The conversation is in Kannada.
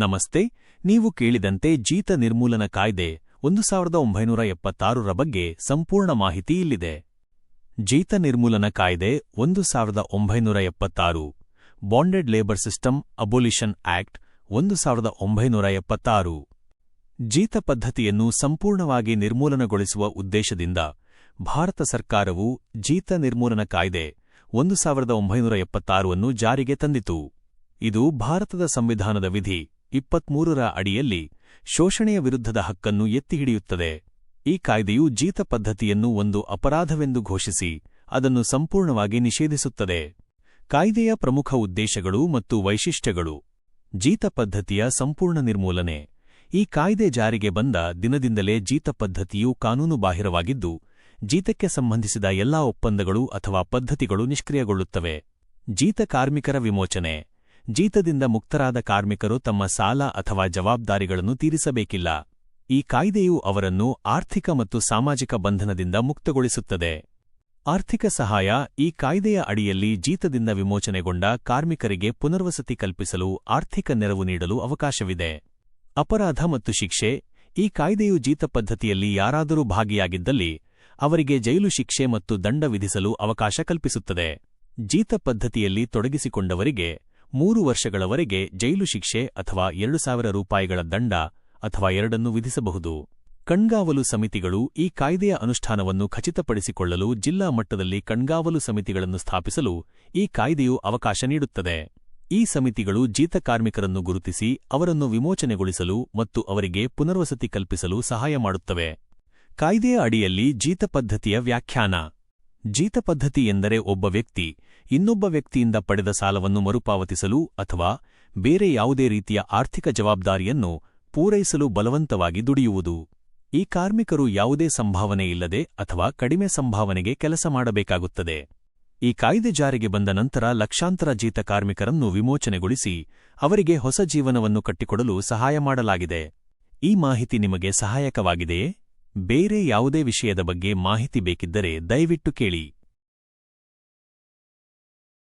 ನಮಸ್ತೆ, ನೀವು ಕೇಳಿದಂತೆ ಜೀತ ನಿರ್ಮೂಲನ ಕಾಯ್ದೆ ಒಂದು ಸಾವಿರದ ಒಂಬೈನೂರ ಎಪ್ಪತ್ತಾರರ ಬಗ್ಗೆ ಸಂಪೂರ್ಣ ಮಾಹಿತಿ ಇಲ್ಲಿದೆ. ಜೀತ ನಿರ್ಮೂಲನ ಕಾಯ್ದೆ ಒಂದು ಸಾವಿರದ ಒಂಬೈನೂರ ಎಪ್ಪತ್ತಾರು bonded labour system abolition act ಒಂದು ಸಾವಿರದ ಒಂಬೈನೂರ ಎಪ್ಪತ್ತಾರು. ಜೀತ ಪದ್ಧತಿಯನ್ನು ಸಂಪೂರ್ಣವಾಗಿ ನಿರ್ಮೂಲನಗೊಳಿಸುವ ಉದ್ದೇಶದಿಂದ ಭಾರತ ಸರ್ಕಾರವು ಜೀತ ನಿರ್ಮೂಲನ ಕಾಯ್ದೆ ಒಂದು ಸಾವಿರದ ಒಂಬೈನೂರ ಎಪ್ಪತ್ತಾರು ಅನ್ನು ಜಾರಿಗೆ ತಂದಿತು. ಇದು ಭಾರತದ ಸಂವಿಧಾನದ ವಿಧಿ. ಇಪ್ಪತ್ಮೂರರ ಅಡಿಯಲ್ಲಿ ಶೋಷಣೆಯ ವಿರುದ್ಧದ ಹಕ್ಕನ್ನು ಎತ್ತಿಹಿಡಿಯುತ್ತದೆ. ಈ ಕಾಯ್ದೆಯು ಜೀತ ಪದ್ಧತಿಯನ್ನು ಒಂದು ಅಪರಾಧವೆಂದು ಘೋಷಿಸಿ ಅದನ್ನು ಸಂಪೂರ್ಣವಾಗಿ ನಿಷೇಧಿಸುತ್ತದೆ. ಕಾಯ್ದೆಯ ಪ್ರಮುಖ ಉದ್ದೇಶಗಳು ಮತ್ತು ವೈಶಿಷ್ಟ್ಯಗಳು. ಜೀತ ಪದ್ಧತಿಯ ಸಂಪೂರ್ಣ ನಿರ್ಮೂಲನೆ. ಈ ಕಾಯ್ದೆ ಜಾರಿಗೆ ಬಂದ ದಿನದಿಂದಲೇ ಜೀತ ಪದ್ಧತಿಯು ಕಾನೂನುಬಾಹಿರವಾಗಿದ್ದು, ಜೀತಕ್ಕೆ ಸಂಬಂಧಿಸಿದ ಎಲ್ಲಾ ಒಪ್ಪಂದಗಳು ಅಥವಾ ಪದ್ಧತಿಗಳು ನಿಷ್ಕ್ರಿಯಗೊಳ್ಳುತ್ತವೆ. ಜೀತ ಕಾರ್ಮಿಕರ ವಿಮೋಚನೆ. ಜೀತದಿಂದ ಮುಕ್ತರಾದ ಕಾರ್ಮಿಕರು ತಮ್ಮ ಸಾಲ ಅಥವಾ ಜವಾಬ್ದಾರಿಗಳನ್ನು ತೀರಿಸಬೇಕಿಲ್ಲ. ಈ ಕಾಯ್ದೆಯು ಅವರನ್ನು ಆರ್ಥಿಕ ಮತ್ತು ಸಾಮಾಜಿಕ ಬಂಧನದಿಂದ ಮುಕ್ತಗೊಳಿಸುತ್ತದೆ. ಆರ್ಥಿಕ ಸಹಾಯ ಈ ಕಾಯ್ದೆಯ ಅಡಿಯಲ್ಲಿ ಜೀತದಿಂದ ವಿಮೋಚನೆಗೊಂಡ ಕಾರ್ಮಿಕರಿಗೆ ಪುನರ್ವಸತಿ ಕಲ್ಪಿಸಲು ಆರ್ಥಿಕ ನೆರವು ನೀಡಲು ಅವಕಾಶವಿದೆ. ಅಪರಾಧ ಮತ್ತು ಶಿಕ್ಷೆ, ಈ ಕಾಯ್ದೆಯು ಜೀತ ಪದ್ಧತಿಯಲ್ಲಿ ಯಾರಾದರೂ ಭಾಗಿಯಾಗಿದ್ದಲ್ಲಿ ಅವರಿಗೆ ಜೈಲು ಶಿಕ್ಷೆ ಮತ್ತು ದಂಡ ವಿಧಿಸಲು ಅವಕಾಶ ಕಲ್ಪಿಸುತ್ತದೆ. ಜೀತ ಪದ್ಧತಿಯಲ್ಲಿ ತೊಡಗಿಸಿಕೊಂಡವರಿಗೆ ಮೂರು ವರ್ಷಗಳವರೆಗೆ ಜೈಲು ಶಿಕ್ಷೆ ಅಥವಾ ಎರಡು ಸಾವಿರ ರೂಪಾಯಿಗಳ ದಂಡ ಅಥವಾ ಎರಡನ್ನು ವಿಧಿಸಬಹುದು. ಕಣ್ಗಾವಲು ಸಮಿತಿಗಳು ಈ ಕಾಯ್ದೆಯ ಅನುಷ್ಠಾನವನ್ನು ಖಚಿತಪಡಿಸಿಕೊಳ್ಳಲು ಜಿಲ್ಲಾ ಮಟ್ಟದಲ್ಲಿ ಕಣ್ಗಾವಲು ಸಮಿತಿಗಳನ್ನು ಸ್ಥಾಪಿಸಲು ಈ ಕಾಯ್ದೆಯು ಅವಕಾಶ ನೀಡುತ್ತದೆ. ಈ ಸಮಿತಿಗಳು ಜೀತ ಕಾರ್ಮಿಕರನ್ನು ಗುರುತಿಸಿ ಅವರನ್ನು ವಿಮೋಚನೆಗೊಳಿಸಲು ಮತ್ತು ಅವರಿಗೆ ಪುನರ್ವಸತಿ ಕಲ್ಪಿಸಲು ಸಹಾಯ ಮಾಡುತ್ತವೆ. ಕಾಯ್ದೆಯ ಅಡಿಯಲ್ಲಿ ಜೀತ ಪದ್ಧತಿಯ ವ್ಯಾಖ್ಯಾನ. ಜೀತ ಪದ್ಧತಿ ಎಂದರೆ ಒಬ್ಬ ವ್ಯಕ್ತಿ ಇನ್ನೊಬ್ಬ ವ್ಯಕ್ತಿಯಿಂದ ಪಡೆದ ಸಾಲವನ್ನು ಮರುಪಾವತಿಸಲು ಅಥವಾ ಬೇರೆ ಯಾವುದೇ ರೀತಿಯ ಆರ್ಥಿಕ ಜವಾಬ್ದಾರಿಯನ್ನು ಪೂರೈಸಲು ಬಲವಂತವಾಗಿ ದುಡಿಯುವುದು. ಈ ಕಾರ್ಮಿಕರು ಯಾವುದೇ ಸಂಭಾವನೆಯಿಲ್ಲದೆ ಅಥವಾ ಕಡಿಮೆ ಸಂಭಾವನೆಗೆ ಕೆಲಸ ಮಾಡಬೇಕಾಗುತ್ತದೆ. ಈ ಕಾಯ್ದೆ ಜಾರಿಗೆ ಬಂದ ನಂತರ ಲಕ್ಷಾಂತರ ಜೀತ ಕಾರ್ಮಿಕರನ್ನು ವಿಮೋಚನೆಗೊಳಿಸಿ ಅವರಿಗೆ ಹೊಸ ಜೀವನವನ್ನು ಕಟ್ಟಿಕೊಡಲು ಸಹಾಯ ಮಾಡಲಾಗಿದೆ. ಈ ಮಾಹಿತಿ ನಿಮಗೆ ಸಹಾಯಕವಾಗಿದೆಯೇ? ಬೇರೆ ಯಾವುದೇ ವಿಷಯದ ಬಗ್ಗೆ ಮಾಹಿತಿ ಬೇಕಿದ್ದರೆ ದಯವಿಟ್ಟು ಕೇಳಿ.